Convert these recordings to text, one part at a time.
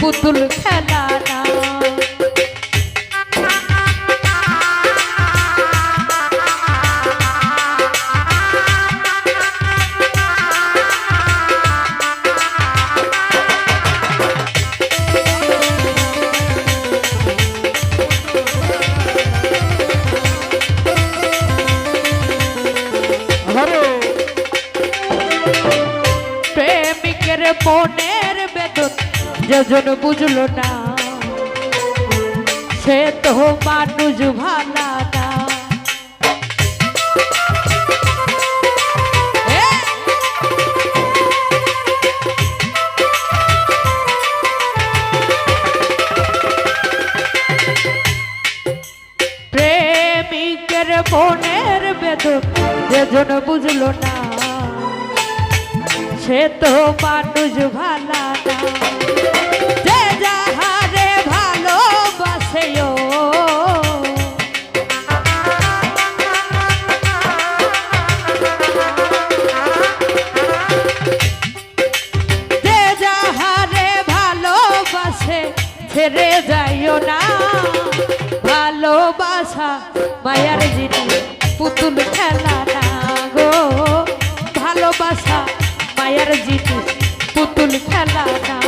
পুতুল খেলা না মনের বেদন যেজন বুঝলো না। সে তো মানুষ ভালা না! প্রেমিকের মনের বেদন যেজন বুঝলো না। সে তো মানুষ ভালা যে যাহারে ভালোবাসে যে যাহারে ভালোবাসে ছেড়ে যাইও না। ভালোবাসা মায়ার জিনিস, পুতুল খেলা জিনিস পুতুল খেলা না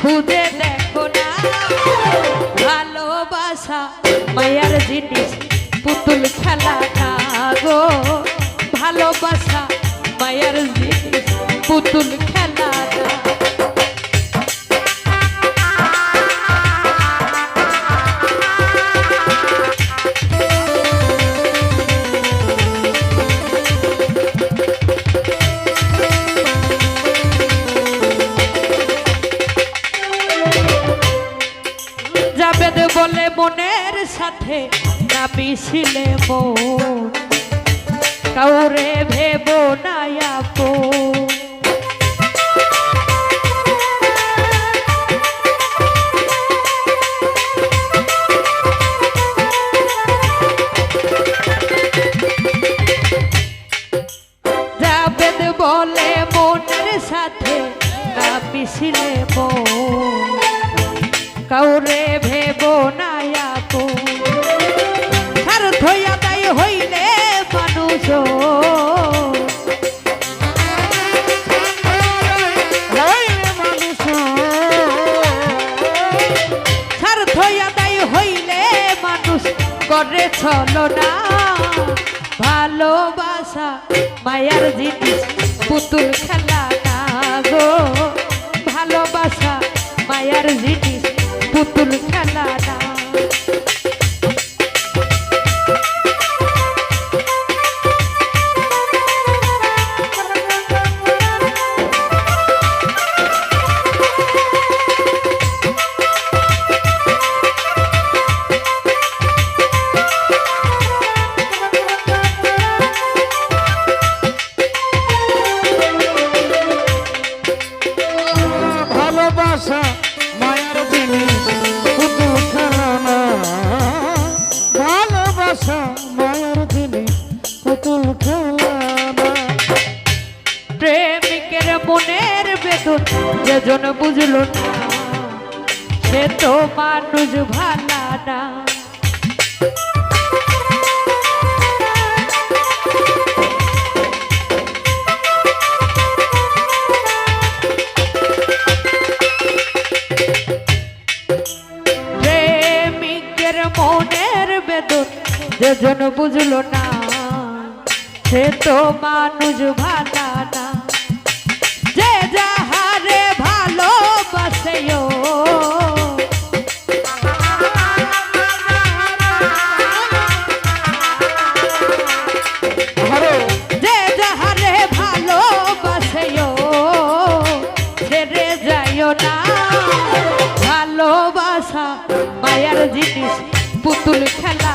খুঁজে দেখো না। ভালোবাসা মায়ার জিনিস পুতুল খেলা গো। ভালোবাসা মায়ার জিনিস পুতুল সাথে না মিশিলে মন, কাউরে ভেব না বলে মনের সাথে না মিশিলে মন, কাউরে ভেব না করে চলো না। ভালোবাসা মায়ার জিনিস, পুতুল খেলা না গো। ভালোবাসা মায়ার জিনিস, পুতুল খেলা না প্রেমিকের মনের বেদন যেজন বুঝলো না সে তো মানুষ ভালা প্রেমিকের মনের বেদন যেজন বুঝলো না সে তো মানুষ ভালা না। যে যাহারে ভালোবাসেও আরও যে যাহারে ছেড়ে যাইও না। ভালোবাসা মায়ার জিনিস পুতুল খেলা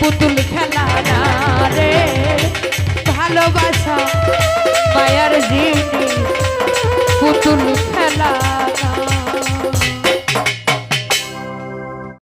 পুতুল খেলা রে। ভালোবাসা মায়ার জিনিস। পুতুল